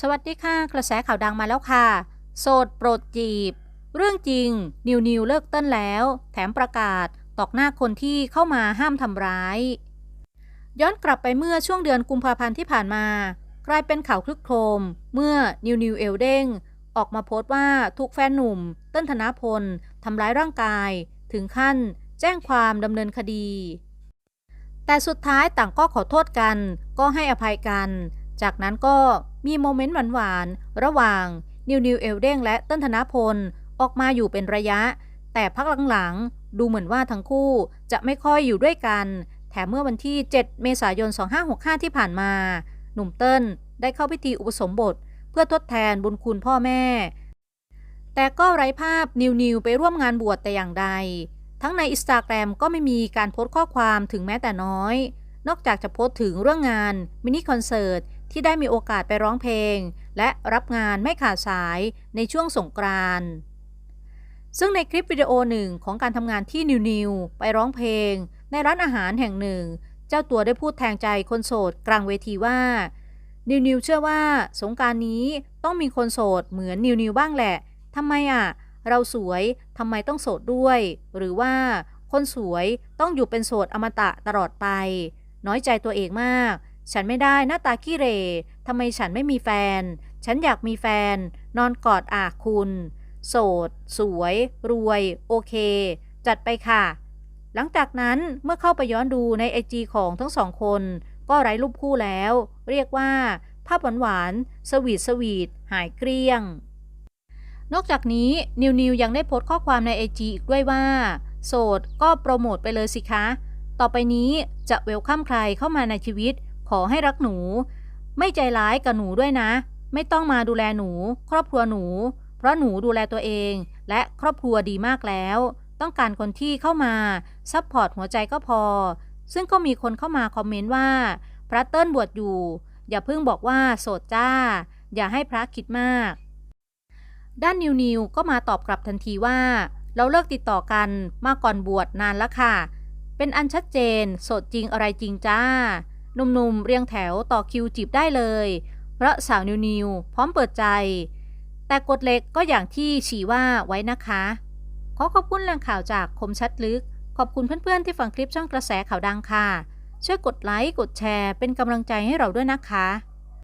สวัสดีค่ะ กระแสข่าวดังมาแล้วค่ะ โสดโปรดจีบ เรื่องจริง นิวนิวเลิกเต้นแล้ว แถมประกาศตอกหน้าคนที่เข้ามาห้ามทำร้าย ย้อนกลับไปเมื่อช่วงเดือนกุมภาพันธ์ที่ผ่านมา กลายเป็นข่าวคลึกโครม เมื่อนิวนิวเอลเด้งออกมาโพสต์ว่าถูกแฟนหนุ่ม เต้นธนพลทำร้ายร่างกาย ถึงขั้น แจ้งความดำเนินคดี แต่สุดท้ายต่างก็ขอโทษกัน ก็ให้อภัยกัน จากนั้นก็มีโมเมนต์หวานๆ ระหว่างนิวนิวเอลเด้งและเต้นธนพล ออกมาอยู่เป็นระยะ แต่พักหลังๆ ดูเหมือนว่าทั้งคู่จะไม่ค่อยอยู่ด้วยกัน แถมเมื่อวันที่ 7 เมษายน 2565 ที่ผ่านมา หนุ่มเติ้ลได้เข้าพิธีอุปสมบท เพื่อทดแทนบุญคุณพ่อแม่ แต่ก็ไร้ภาพนิวนิวไปร่วมงานบวชแต่อย่างใด ทั้งในอินสตาแกรมก็ไม่มีการโพสต์ข้อความถึงแม้แต่น้อย นอกจากจะโพสต์ถึงเรื่องงานมินิคอนเสิร์ต ที่ได้มีโอกาสไปร้องเพลง และรับงานไม่ขาดสายในช่วงสงกรานต์ซึ่งในคลิปวิดีโอหนึ่งของการทำงานที่นิวนิวไปร้องเพลง ในร้านอาหารแห่งหนึ่ง เจ้าตัวได้พูดแทงใจคนโสดกลางเวทีว่า นิวนิวเชื่อว่าสงกรารนี้ต้องมีคนโสดเหมือนนิวนิวบ้างแหละทำไมอะ เราสวยทำไมต้องโสดด้วย หรือว่าคนสวยต้องอยู่เป็นโสดอมตะตลอดไป น้อยใจตัวเองมาก ฉันไม่ได้หน้าตาขี้เรทำไมฉันไม่มีแฟน ฉันอยากมีแฟน นอนกอดอากคุณ โสด สวย รวย โอเค จัดไปค่ะ หลังจากนั้นเมื่อเข้าไปย้อนดูในไอจีของทั้งสองคน ก็ไร้รูปคู่แล้ว เรียกว่า ภาพหวานๆสวีทสวีทหายเกลี้ยง นอกจากนี้นิวนิวยังได้โพสต์ข้อความในไอจีอีกด้วยว่า โสดก็โปรโมทไปเลยสิคะ ต่อไปนี้จะเวลคัมใครเข้ามาในชีวิต ขอให้รักหนู ไม่ใจร้ายกับหนูด้วยนะ ไม่ต้องมาดูแลหนู ครอบครัวหนู เพราะหนูดูแลตัวเอง และครอบครัวดีมากแล้ว ต้องการคนที่เข้ามาซัพพอร์ตหัวใจก็พอ ซึ่งก็มีคนเข้ามาคอมเมนต์ว่า พระเติ้ลบวชอยู่ อย่าเพิ่งบอกว่าโสดจ้า อย่าให้พระคิดมาก ด้านนิวนิวก็มาตอบกลับทันทีว่า เราเลิกติดต่อกันมาก่อนบวชนานแล้วค่ะ เป็นอันชัดเจน โสดจริงอะไรจริงจ้า หนุ่มๆเรียงแถวต่อคิวจีบได้เลยเพราะสาวนิวนิวพร้อมเปิดใจ แต่กฎเล็กก็อย่างที่ฉีว่าไว้นะคะ ขอขอบคุณแหล่งข่าวจากคมชัดลึก ขอบคุณเพื่อนๆที่ฟังคลิปช่องกระแสข่าวดังค่ะ ช่วยกดไลค์กดแชร์เป็นกำลังใจให้เราด้วยนะคะ